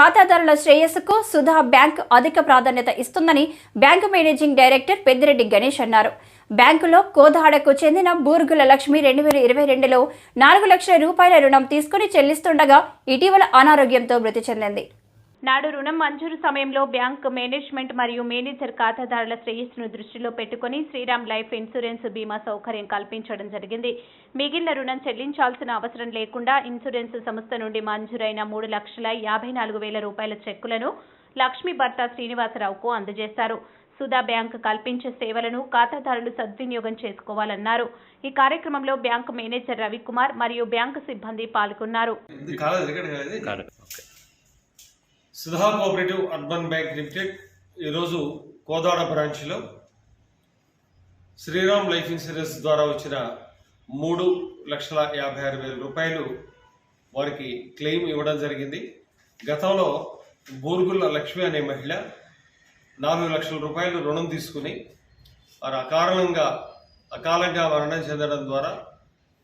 ఖాతాదారుల శ్రేయస్సుకు సుధా బ్యాంక్ అధిక ప్రాధాన్యత ఇస్తుందని bank managing director Peddireddy Ganesh అన్నారు. బ్యాంకులో కోదాడకు చెందిన బూర్గుల లక్ష్మి రెండు వేల ఇరవై రెండులో నాలుగు లక్షల రూపాయల రుణం తీసుకుని చెల్లిస్తుండగా ఇటీవల అనారోగ్యంతో మృతి చెందింది. నాడు రుణం మంజూరు సమయంలో బ్యాంక్ మేనేజ్మెంట్ మరియు మేనేజర్ ఖాతాదారుల శ్రేయస్సును దృష్టిలో పెట్టుకుని శ్రీరామ్ లైఫ్ ఇన్సూరెన్స్ బీమా సౌకర్యం కల్పించడం జరిగింది. మిగిలిన రుణం చెల్లించాల్సిన అవసరం లేకుండా ఇన్సూరెన్స్ సంస్థ నుండి మంజూరైన మూడు లక్షల యాభై నాలుగు వేల రూపాయల చెక్కులను లక్ష్మీ భర్త శ్రీనివాసరావుకు అందజేశారు. సుధా బ్యాంక్ కల్పించే సేవలను ఖాతాదారులు సద్వినియోగం చేసుకోవాలన్నారు. ఈ కార్యక్రమంలో బ్యాంకు మేనేజర్ రవికుమార్ మరియు బ్యాంకు సిబ్బంది పాల్గొన్నారు. Sudha cooperative urban bank limited ఈరోజు కోదాడ బ్రాంచ్లో శ్రీరామ్ లైఫ్ ఇన్సూరెన్స్ ద్వారా వచ్చిన మూడు లక్షల యాభై ఆరు వేల రూపాయలు వారికి క్లెయిమ్ ఇవ్వడం జరిగింది. గతంలో బూరుగుల లక్ష్మి అనే మహిళ నాలుగు లక్షల రూపాయలు రుణం తీసుకుని వారు అకారణంగా అకాలంగా మరణం చెందడం ద్వారా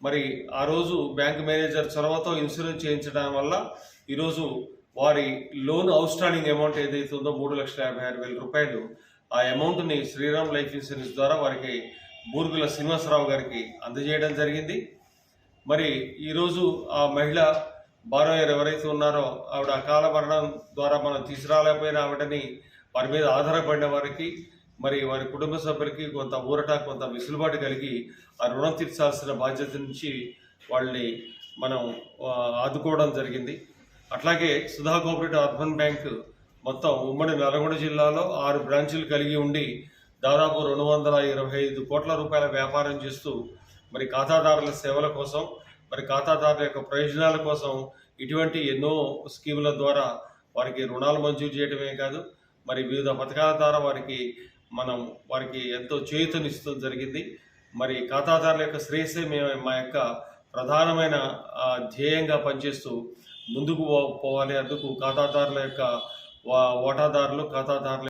మరి ఆ రోజు బ్యాంక్ మేనేజర్ చొరవతో ఇన్సూరెన్స్ చేయించడం వల్ల ఈరోజు వారి లోన్ అవుట్స్టాండింగ్ అమౌంట్ ఏదైతే ఉందో మూడు లక్షల యాభై ఆరు వేల రూపాయలు ఆ అమౌంట్ని శ్రీరామ్ లైఫ్ ఇన్సూరెన్స్ ద్వారా వారికి బూర్గుల శ్రీనివాసరావు గారికి అందజేయడం జరిగింది. మరి ఈరోజు ఆ మహిళ బారోయర్ ఎవరైతే ఉన్నారో ఆవిడ అకాల మరణం ద్వారా మనం తీసుకురాలేకపోయిన ఆవిడని వారి మీద ఆధారపడిన వారికి మరి వారి కుటుంబ సభ్యులకి కొంత ఊరట కొంత విసులుబాటు కలిగి ఆ రుణం తీర్చాల్సిన బాధ్యత నుంచి వాళ్ళని మనం ఆదుకోవడం జరిగింది. అట్లాగే సుధా కోఆపరేటివ్ అర్బన్ బ్యాంక్ మొత్తం ఉమ్మడి నల్గొండ జిల్లాలో ఆరు బ్రాంచీలు కలిగి ఉండి దాదాపు రెండు వందల ఇరవై ఐదు కోట్ల రూపాయల వ్యాపారం చేస్తూ మరి ఖాతాదారుల సేవల కోసం మరి ఖాతాదారుల యొక్క ప్రయోజనాల కోసం ఇటువంటి ఎన్నో స్కీముల ద్వారా వారికి రుణాలు మంజూరు చేయడమే కాదు మరి వివిధ పథకాల ద్వారా వారికి మనం వారికి ఎంతో చేయుతనిస్తూ జరిగింది. మరి ఖాతాదారుల యొక్క శ్రేయస్సే మేము మా యొక్క ప్రధానమైన ధ్యేయంగా పనిచేస్తూ ముందుకు పో- పోవాలి అందుకు ఖాతాదారుల యొక్క వా- వాటాదారులు ఖాతాదారుల